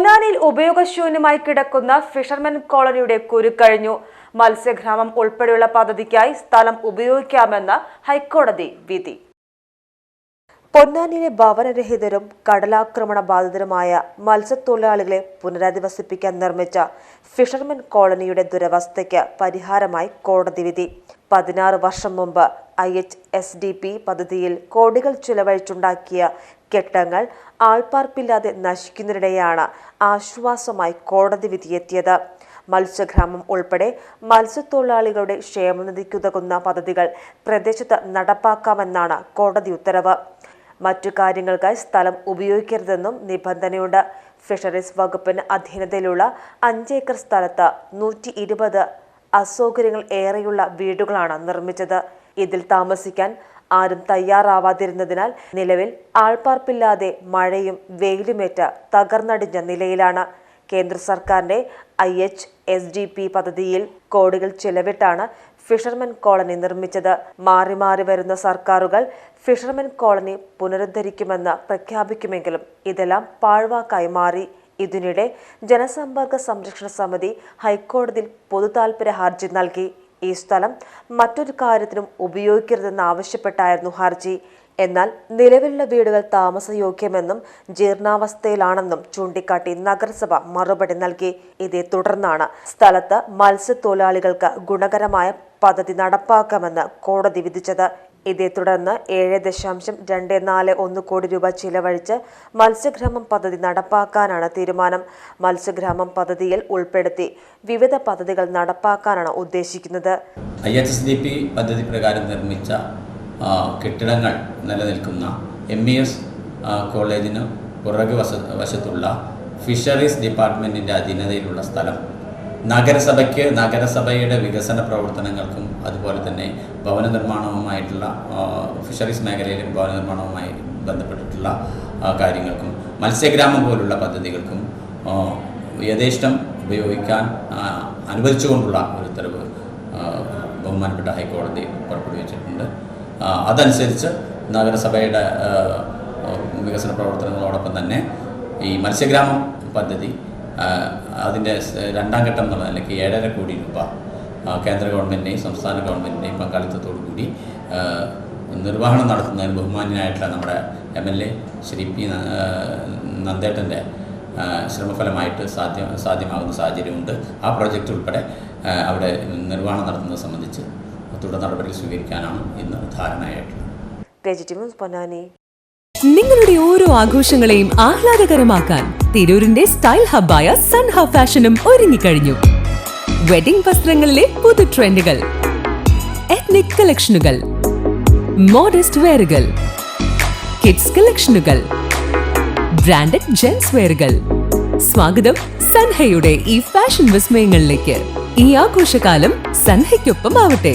പൊന്നാനിയിൽ ഉപയോഗശൂന്യമായി കിടക്കുന്ന ഫിഷർമെൻ കോളനിയുടെ കുരുക്കഴിഞ്ഞു മത്സ്യഗ്രാമം ഉൾപ്പെടെയുള്ള പദ്ധതിക്കായി സ്ഥലം ഉപയോഗിക്കാമെന്ന് ഹൈക്കോടതി വിധി. പൊന്നാനിയിലെ ഭവനരഹിതരും കടലാക്രമണ ബാധിതരുമായ മത്സ്യത്തൊഴിലാളികളെ പുനരധിവസിപ്പിക്കാൻ നിർമ്മിച്ച ഫിഷർമെൻ കോളനിയുടെ ദുരവസ്ഥയ്ക്ക് പരിഹാരമായി കോടതി വിധി. പതിനാറ് വർഷം മുമ്പ് I H S D P പദ്ധതിയിൽ കോടികൾ ചിലവഴിച്ചുണ്ടാക്കിയ കെട്ടങ്ങൾ ആൾപ്പാർപ്പില്ലാതെ നശിക്കുന്നതിനിടെയാണ് ആശ്വാസമായി കോടതി വിധിയെത്തിയത്. മത്സ്യഗ്രാമം ഉൾപ്പെടെ മത്സ്യത്തൊഴിലാളികളുടെ ക്ഷേമനിധിക്കുതകുന്ന പദ്ധതികൾ പ്രദേശത്ത് നടപ്പാക്കാമെന്നാണ് കോടതി ഉത്തരവ്. മറ്റു കാര്യങ്ങൾക്കായി സ്ഥലം ഉപയോഗിക്കരുതെന്നും നിബന്ധനയുണ്ട്. ഫിഷറീസ് വകുപ്പിന് അധീനതയിലുള്ള അഞ്ചേക്കർ സ്ഥലത്ത് നൂറ്റി ഇരുപത് അസൗകര്യങ്ങൾ ഏറെയുള്ള വീടുകളാണ് നിർമ്മിച്ചത്. ഇതിൽ താമസിക്കാൻ ആരും തയ്യാറാവാതിരുന്നതിനാൽ നിലവിൽ ആൾപ്പാർപ്പില്ലാതെ മഴയും വെയിലുമേറ്റ് തകർന്നടിഞ്ഞ നിലയിലാണ്. കേന്ദ്ര സർക്കാരിന്റെ I H S D P പദ്ധതിയിൽ കോടികൾ ചെലവിട്ടാണ് ഫിഷർമെൻ കോളനി നിർമ്മിച്ചത്. മാറി മാറി വരുന്ന സർക്കാരുകൾ ഫിഷർമെൻ കോളനി പുനരുദ്ധരിക്കുമെന്ന് പ്രഖ്യാപിക്കുമെങ്കിലും ഇതെല്ലാം പാഴ്വാക്കായി മാറി. ഇതിനിടെ ജനസമ്പർക്ക സംരക്ഷണ സമിതി ഹൈക്കോടതിയിൽ പൊതുതാൽപര്യ ഹർജി നൽകി. ഈ സ്ഥലം മറ്റൊരു കാര്യത്തിനും ഉപയോഗിക്കരുതെന്ന് ആവശ്യപ്പെട്ടായിരുന്നു ഹർജി. എന്നാൽ നിലവിലുള്ള വീടുകൾ താമസയോഗ്യമെന്നും ജീർണാവസ്ഥയിലാണെന്നും ചൂണ്ടിക്കാട്ടി നഗരസഭ മറുപടി നൽകി. ഇതേ തുടർന്നാണ് സ്ഥലത്ത് മത്സ്യത്തൊഴിലാളികൾക്ക് ഗുണകരമായ പദ്ധതി നടപ്പാക്കാമെന്ന് കോടതി വിധിച്ചത്. ഇതേ തുടർന്ന് ഏഴ് ദശാംശം രണ്ട് നാല് ഒന്ന് കോടി രൂപ ചിലവഴിച്ച് മത്സ്യഗ്രാമം പദ്ധതി നടപ്പാക്കാനാണ് തീരുമാനം. മത്സ്യഗ്രാമം പദ്ധതിയിൽ ഉൾപ്പെടുത്തി വിവിധ പദ്ധതികൾ നടപ്പാക്കാനാണ് ഉദ്ദേശിക്കുന്നത്. I H S D P പദ്ധതി പ്രകാരം നിർമ്മിച്ച കെട്ടിടങ്ങൾ നിലനിൽക്കുന്ന എം ഇ എസ് കോളേജിന് പുറകു വശ വശത്തുള്ള ഫിഷറീസ് ഡിപ്പാർട്ട്മെന്റിന്റെ അധീനതയിലുള്ള സ്ഥലം. നഗരസഭയ്ക്ക് നഗരസഭയുടെ വികസന പ്രവർത്തനങ്ങൾക്കും അതുപോലെ തന്നെ ഭവന നിർമ്മാണവുമായിട്ടുള്ള ഫിഷറീസ് മേഖലയിലെ ഭവന നിർമ്മാണവുമായി ബന്ധപ്പെട്ടിട്ടുള്ള കാര്യങ്ങൾക്കും മത്സ്യഗ്രാമം പോലുള്ള പദ്ധതികൾക്കും യഥേഷ്ടം ഉപയോഗിക്കാൻ അനുവദിച്ചുകൊണ്ടുള്ള ഒരു ഉത്തരവ് ബഹുമാനപ്പെട്ട ഹൈക്കോടതി പുറപ്പെടുവിച്ചിട്ടുണ്ട്. അതനുസരിച്ച് നഗരസഭയുടെ വികസന പ്രവർത്തനങ്ങളോടൊപ്പം തന്നെ ഈ മത്സ്യഗ്രാമം പദ്ധതി അതിന്റെ രണ്ടാം ഘട്ടം എന്നുള്ള നിലയ്ക്ക് ഏഴര കോടി രൂപ കേന്ദ്ര ഗവൺമെന്റിന്റെയും സംസ്ഥാന ഗവൺമെന്റിന്റെയും പങ്കാളിത്തത്തോടു കൂടി നിർവഹണം നടത്തുന്നതിന് ബഹുമാന്യനായിട്ടുള്ള നമ്മുടെ M L A Shri P നന്ദേട്ടന്റെ ശ്രമഫലമായിട്ട് സാധ്യ സാധ്യമാകുന്ന സാഹചര്യമുണ്ട്. ആ പ്രോജക്റ്റ് ഉൾപ്പെടെ അവിടെ നിർവഹണം നടത്തുന്നത് സംബന്ധിച്ച് തുടർ നടപടികൾ സ്വീകരിക്കാനാണ് ഇന്ന് ധാരണയായിട്ടുള്ളത്. നിങ്ങളുടെ ഓരോ ആഘോഷങ്ങളെയും ആഹ്ലാദകരമാക്കാൻ തിരൂരിന്റെ സ്റ്റൈൽ ഹബ്ബായ സൺ ഹബ് ഫാഷനും ഒരുങ്ങിക്കഴിഞ്ഞു. വെഡിംഗ് വസ്ത്രങ്ങളിലെ പുതു ട്രെൻഡുകൾ എത്നിക് കളക്ഷനുകൾ മോഡസ്റ്റ് വെയറുകൾ കിഡ്സ് കളക്ഷനുകൾ ബ്രാൻഡഡ് ജെൻസ് വെയറുകൾ സ്വാഗതം സൻഹയുടെ ഈ ഫാഷൻ വിസ്മയങ്ങളിലേക്ക്. ഈ ആഘോഷകാലം സൻഹയ്ക്കൊപ്പം ആവട്ടെ